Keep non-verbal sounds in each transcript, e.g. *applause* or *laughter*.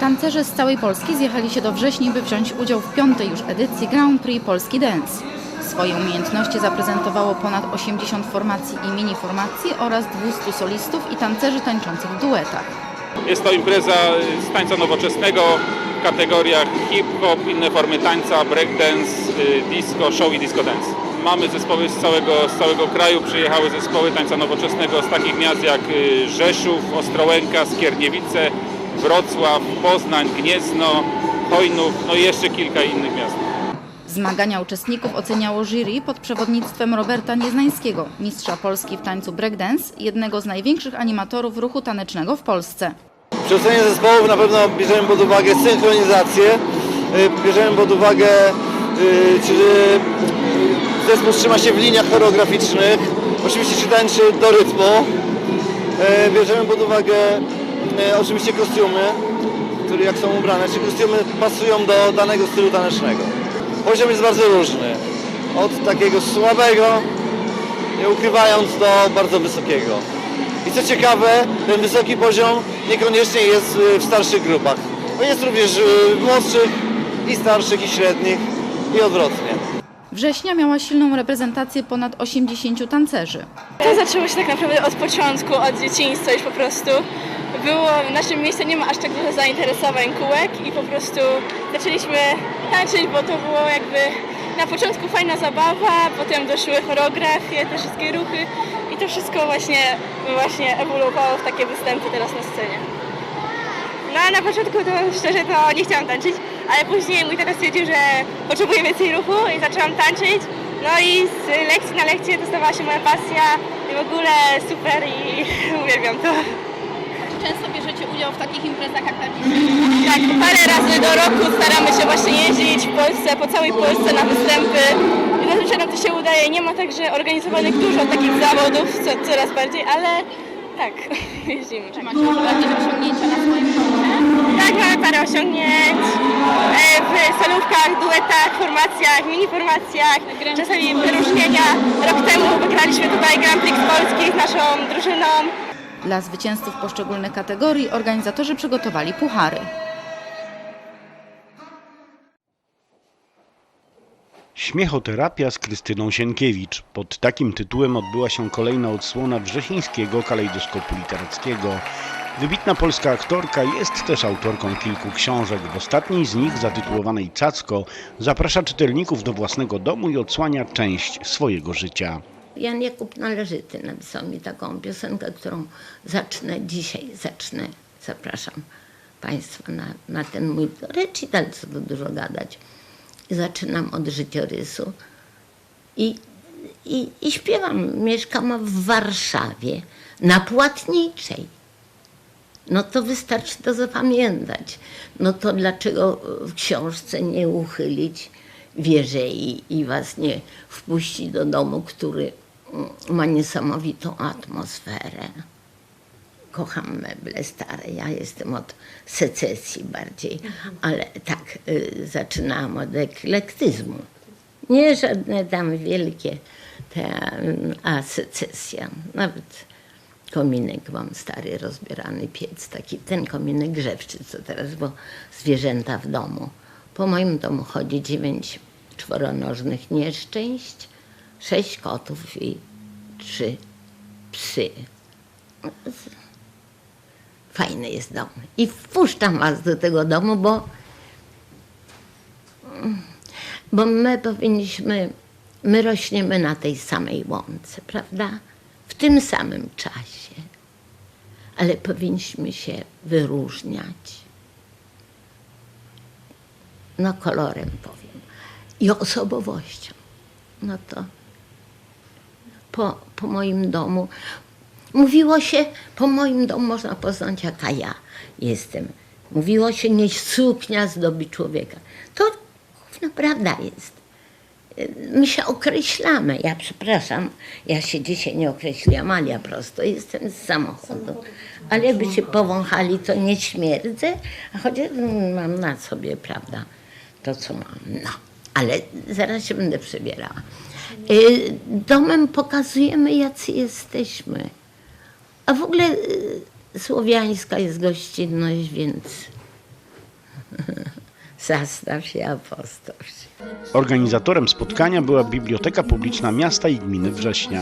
Tancerze z całej Polski zjechali się do wrześni, by wziąć udział w piątej już edycji Grand Prix Polski Dance. Swoje umiejętności zaprezentowało ponad 80 formacji i mini formacji oraz 200 solistów i tancerzy tańczących w duetach. Jest to impreza z tańca nowoczesnego w kategoriach hip-hop, inne formy tańca, breakdance, y, disco, show i disco dance. Mamy zespoły z całego, z całego kraju, przyjechały zespoły tańca nowoczesnego z takich miast jak y, Rzeszów, Ostrołęka, Skierniewice, Wrocław, Poznań, Gniezno, Chojnów, no i jeszcze kilka innych miast. Zmagania uczestników oceniało jury pod przewodnictwem Roberta Nieznańskiego, mistrza Polski w tańcu breakdance, jednego z największych animatorów ruchu tanecznego w Polsce. Przy ocenie zespołów na pewno bierzemy pod uwagę synchronizację, y, bierzemy pod uwagę, y, czy y, zespół trzyma się w liniach choreograficznych, oczywiście czy tańczy do rytmu. Bierzemy pod uwagę oczywiście kostiumy, które jak są ubrane, czy kostiumy pasują do danego stylu tanecznego. Poziom jest bardzo różny, od takiego słabego, nie ukrywając do bardzo wysokiego. I co ciekawe, ten wysoki poziom niekoniecznie jest y, w starszych grupach. Jest również w młodszych i starszych i średnich i odwrotnie. Września miała silną reprezentację ponad 80 tancerzy. To zaczęło się tak naprawdę od początku, od dzieciństwa już po prostu. Było, w naszym mieście nie ma aż tak dużo zainteresowań kółek i po prostu zaczęliśmy tańczyć, bo to było jakby na początku fajna zabawa, potem doszły choreografie, te wszystkie ruchy i to wszystko właśnie, właśnie ewoluowało w takie występy teraz na scenie. No na początku to szczerze to nie chciałam tańczyć, ale później mój tata stwierdził, że potrzebuję więcej ruchu i zaczęłam tańczyć. No i z lekcji na lekcję dostawała się moja pasja i w ogóle super i *laughs* uwielbiam to. Często bierzecie udział w takich imprezach jak ta Tak, parę razy do roku staramy się właśnie jeździć w Polsce, po całej Polsce na występy. I zazwyczaj nam to się udaje. Nie ma także organizowanych dużo takich zawodów, co, coraz bardziej, ale tak, *laughs* jeździmy. Tak. Macie już jakieś osiągnięcia na swoim? Tak, mamy parę osiągnięć e, w solówkach, duetach, formacjach, mini formacjach, czasami wyróżnienia. Rok temu wygraliśmy tutaj Grand Prix Polski z naszą drużyną. Dla zwycięzców poszczególnych kategorii organizatorzy przygotowali puchary. Śmiechoterapia z Krystyną Sienkiewicz. Pod takim tytułem odbyła się kolejna odsłona wrzesińskiego kalejdoskopu literackiego. Wybitna polska aktorka jest też autorką kilku książek. W ostatniej z nich, zatytułowanej Cacko, zaprasza czytelników do własnego domu i odsłania część swojego życia. Jan Jakub Należyty napisał mi taką piosenkę, którą zacznę dzisiaj, zacznę, zapraszam Państwa na, na ten mój recital, co tu dużo gadać. Zaczynam od życiorysu i, i, i śpiewam. Mieszkam w Warszawie, na Płatniczej. No to wystarczy to zapamiętać. No to dlaczego w książce nie uchylić wieżę i, i was nie wpuścić do domu, który mm, ma niesamowitą atmosferę. Kocham meble stare. Ja jestem od secesji bardziej, ale tak, y, zaczynałam od eklektyzmu. Nie żadne tam wielkie te, mm, a secesja. Nawet kominek mam stary, rozbierany piec, taki ten kominek grzewczy, co teraz, bo zwierzęta w domu. Po moim domu chodzi dziewięć czworonożnych nieszczęść, sześć kotów i trzy psy. Fajny jest dom. I wpuszczam was do tego domu, bo, bo my powinniśmy, my rośniemy na tej samej łące, prawda? W tym samym czasie. Ale powinniśmy się wyróżniać. No kolorem powiem. I osobowością. No to po, po moim domu mówiło się, po moim domu można poznać jaka ja jestem. Mówiło się, nie suknia zdobi człowieka. To gówno prawda jest. My się określamy. Ja przepraszam, ja się dzisiaj nie określiłam, ale ja prosto jestem z samochodu. Ale jakby się powąchali, to nie śmierdzę, a chociaż mm, mam na sobie, prawda, to co mam. No, ale zaraz się będę przebierała. Y, Domem pokazujemy, jacy jesteśmy. A w ogóle y, słowiańska jest gościnność, więc *laughs* Zastaw się, się. Organizatorem spotkania była Biblioteka Publiczna Miasta i Gminy Września.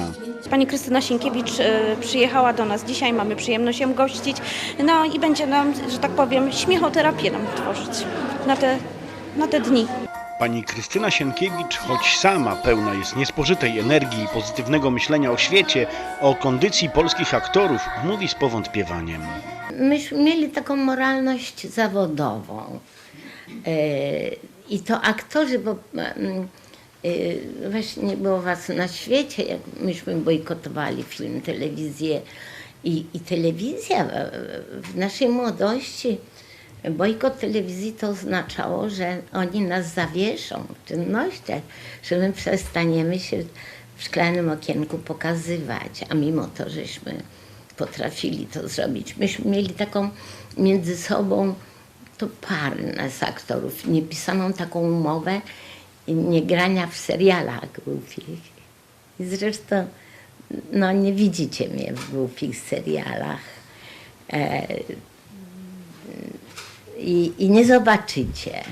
Pani Krystyna Sienkiewicz e, przyjechała do nas dzisiaj, mamy przyjemność ją gościć. No i będzie nam, że tak powiem, śmiechoterapię nam tworzyć na te, na te dni. Pani Krystyna Sienkiewicz, choć sama pełna jest niespożytej energii i pozytywnego myślenia o świecie, o kondycji polskich aktorów, mówi z powątpiewaniem. Myśmy mieli taką moralność zawodową. E, I to aktorzy, bo mm, e, właśnie nie było was na świecie, jak myśmy bojkotowali film, telewizję. I, i telewizja e, w naszej młodości, bojkot telewizji to oznaczało, że oni nas zawieszą w czynnościach, że my przestaniemy się w szklanym okienku pokazywać, a mimo to, żeśmy potrafili to zrobić. Myśmy mieli taką między sobą, to pary nas aktorów, niepisaną taką umowę nie grania w serialach głupich. I zresztą no, nie widzicie mnie w głupich serialach. E, i, I nie zobaczycie.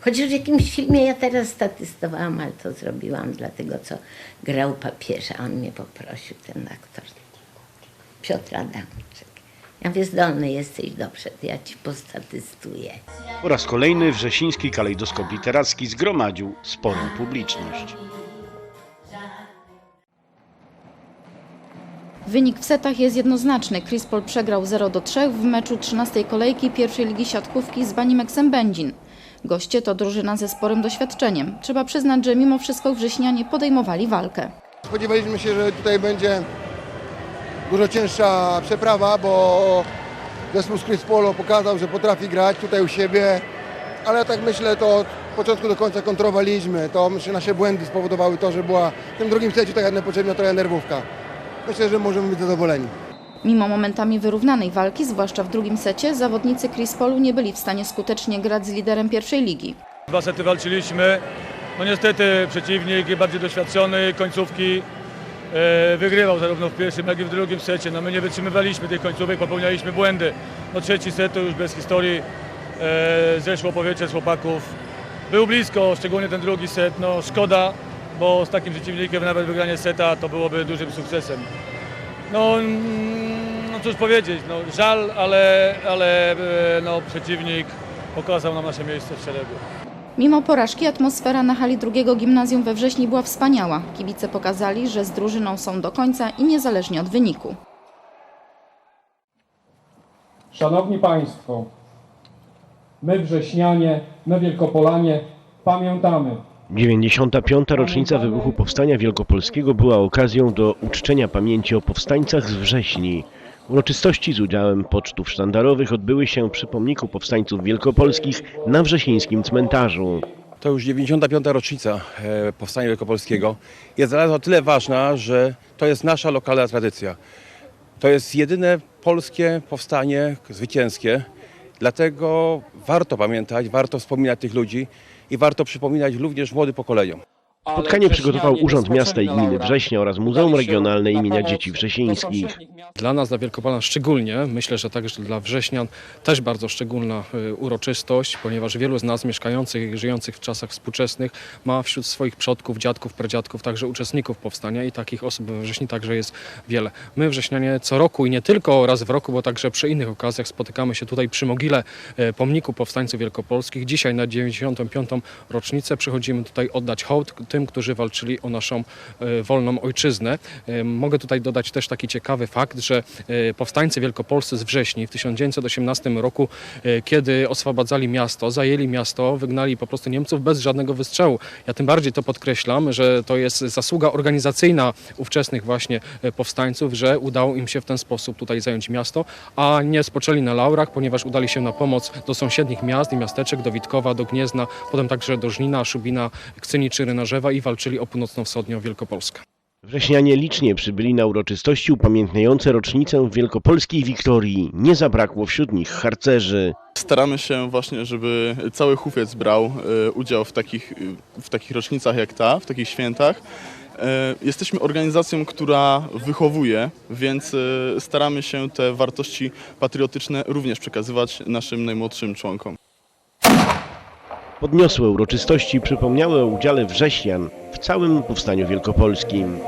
Chociaż w jakimś filmie ja teraz statystowałam, ale to zrobiłam dlatego, co grał papieża. On mnie poprosił, ten aktor. Piotr Adamczyk. Ja mówię, zdolny jesteś, dobrze, to ja ci postatystuję. Po raz kolejny wrzesiński kalejdoskop literacki zgromadził sporą publiczność. Wynik w setach jest jednoznaczny. Crispol przegrał 0 do 3 w meczu 13 kolejki pierwszej ligi siatkówki z Banimeksem Będzin. Goście to drużyna ze sporym doświadczeniem. Trzeba przyznać, że mimo wszystko wrześnianie podejmowali walkę. Spodziewaliśmy się, że tutaj będzie dużo cięższa przeprawa, bo zespół z Chris Polo pokazał, że potrafi grać tutaj u siebie, ale tak myślę, to od początku do końca kontrowaliśmy. To myślę, nasze błędy spowodowały to, że była w tym drugim secie tak nepotrzebna trochę nerwówka. Myślę, że możemy być zadowoleni. Mimo momentami wyrównanej walki, zwłaszcza w drugim secie, zawodnicy Crispolu nie byli w stanie skutecznie grać z liderem pierwszej ligi. Dwa sety walczyliśmy. No niestety przeciwnik bardziej doświadczony, końcówki wygrywał zarówno w pierwszym, jak i w drugim secie. No my nie wytrzymywaliśmy tych końcówek, popełnialiśmy błędy. No trzeci set to już bez historii e, zeszło powietrze z chłopaków. Był blisko, szczególnie ten drugi set. No szkoda, bo z takim przeciwnikiem nawet wygranie seta to byłoby dużym sukcesem. No, no cóż powiedzieć, no, żal, ale, ale e, no, przeciwnik pokazał nam nasze miejsce w szeregu. Mimo porażki atmosfera na hali drugiego gimnazjum we wrześniu była wspaniała. Kibice pokazali, że z drużyną są do końca i niezależnie od wyniku. Szanowni Państwo, my wrześnianie, my Wielkopolanie pamiętamy 95. rocznica wybuchu Powstania Wielkopolskiego była okazją do uczczenia pamięci o powstańcach z wrześni. Uroczystości z udziałem pocztów sztandarowych odbyły się przy pomniku powstańców wielkopolskich na wrzesińskim cmentarzu. To już 95. rocznica e, Powstania Wielkopolskiego. Jest nas o tyle ważna, że to jest nasza lokalna tradycja. To jest jedyne polskie powstanie zwycięskie. Dlatego warto pamiętać, warto wspominać tych ludzi i warto przypominać również młodym pokoleniom. Spotkanie przygotował Urząd Miasta i Gminy Września oraz Muzeum Regionalne imienia Dzieci Wrzesińskich. Dla nas, dla Wielkopolan szczególnie, myślę, że także dla wrześnian też bardzo szczególna y, uroczystość, ponieważ wielu z nas mieszkających i żyjących w czasach współczesnych ma wśród swoich przodków, dziadków, pradziadków także uczestników powstania i takich osób we wrześni także jest wiele. My wrześnianie co roku i nie tylko raz w roku, bo także przy innych okazjach spotykamy się tutaj przy mogile e, pomniku powstańców wielkopolskich. Dzisiaj na 95. rocznicę przychodzimy tutaj oddać hołd tym, którzy walczyli o naszą e, wolną ojczyznę. E, Mogę tutaj dodać też taki ciekawy fakt, że e, powstańcy wielkopolscy z wrześni w 1918 roku, kiedy oswobadzali miasto, zajęli miasto, wygnali po prostu Niemców bez żadnego wystrzału. Ja tym bardziej to podkreślam, że to jest zasługa organizacyjna ówczesnych właśnie powstańców, że udało im się w ten sposób tutaj zająć miasto, a nie spoczęli na laurach, ponieważ udali się na pomoc do sąsiednich miast i miasteczek, do Witkowa, do Gniezna, potem także do Żnina, Szubina, Kcyni czy Rynarzewa i walczyli o północno-wschodnią Wielkopolskę. Wrześnianie licznie przybyli na uroczystości upamiętniające rocznicę wielkopolskiej wiktorii. Nie zabrakło wśród nich harcerzy. Staramy się właśnie, żeby cały hufiec brał e, udział w takich, w takich rocznicach jak ta, w takich świętach. E, Jesteśmy organizacją, która wychowuje, więc e, staramy się te wartości patriotyczne również przekazywać naszym najmłodszym członkom. Podniosłe uroczystości przypomniały o udziale wrześnian w całym powstaniu wielkopolskim.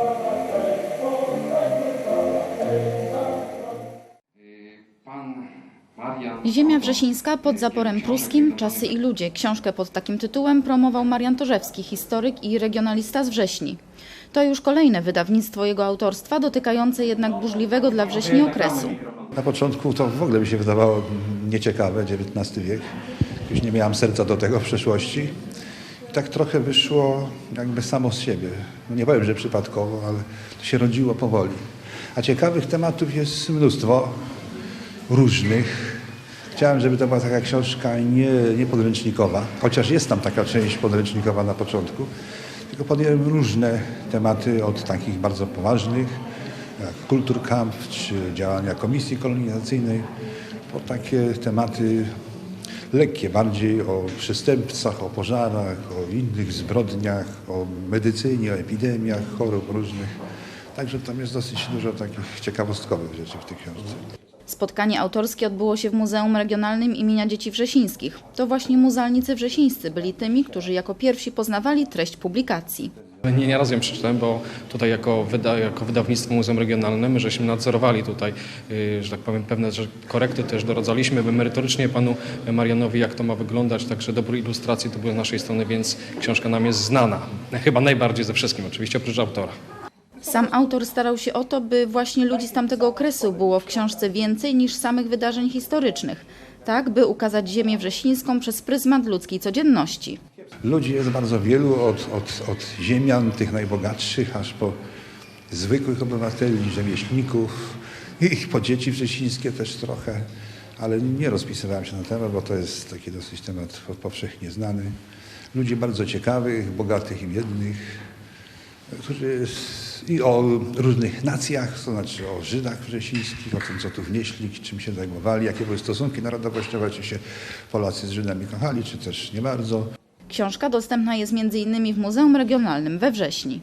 Ziemia Wrzesińska pod zaporem pruskim, Czasy i ludzie. Książkę pod takim tytułem promował Marian Torzewski, historyk i regionalista z Wrześni. To już kolejne wydawnictwo jego autorstwa, dotykające jednak burzliwego dla Wrześni okresu. Na początku to w ogóle mi się wydawało nieciekawe, XIX wiek. Już nie miałam serca do tego w przeszłości. I tak trochę wyszło jakby samo z siebie. No nie powiem, że przypadkowo, ale to się rodziło powoli. A ciekawych tematów jest mnóstwo, różnych. Chciałem, żeby to była taka książka nie, nie podręcznikowa, chociaż jest tam taka część podręcznikowa na początku, tylko podjąłem różne tematy od takich bardzo poważnych, jak Kulturkamp czy działania Komisji Kolonizacyjnej, po takie tematy lekkie bardziej o przestępcach, o pożarach, o innych zbrodniach, o medycynie, o epidemiach, chorób różnych. Także tam jest dosyć dużo takich ciekawostkowych rzeczy w tej książce. Spotkanie autorskie odbyło się w Muzeum Regionalnym imienia Dzieci Wrzesińskich. To właśnie muzealnicy wrzesińscy byli tymi, którzy jako pierwsi poznawali treść publikacji. Nie, nie raz ją przeczytałem, bo tutaj jako, wyda, jako wydawnictwo Muzeum Regionalne my żeśmy nadzorowali tutaj, yy, że tak powiem, pewne że korekty też doradzaliśmy merytorycznie panu Marianowi, jak to ma wyglądać, także dobro ilustracji to było z naszej strony, więc książka nam jest znana. Chyba najbardziej ze wszystkim, oczywiście oprócz autora. Sam autor starał się o to, by właśnie ludzi z tamtego okresu było w książce więcej niż samych wydarzeń historycznych. Tak, by ukazać ziemię wrzesińską przez pryzmat ludzkiej codzienności. Ludzi jest bardzo wielu, od, od, od ziemian, tych najbogatszych, aż po zwykłych obywateli, rzemieślników i po dzieci wrzesińskie też trochę, ale nie rozpisywałem się na temat, bo to jest taki dosyć temat powszechnie znany. Ludzi bardzo ciekawych, bogatych i biednych, którzy i o różnych nacjach, to znaczy o Żydach wrzesińskich, o tym, co tu wnieśli, czym się zajmowali, jakie były stosunki narodowościowe, czy się Polacy z Żydami kochali, czy też nie bardzo. Książka dostępna jest m.in. w Muzeum Regionalnym we Wrześni.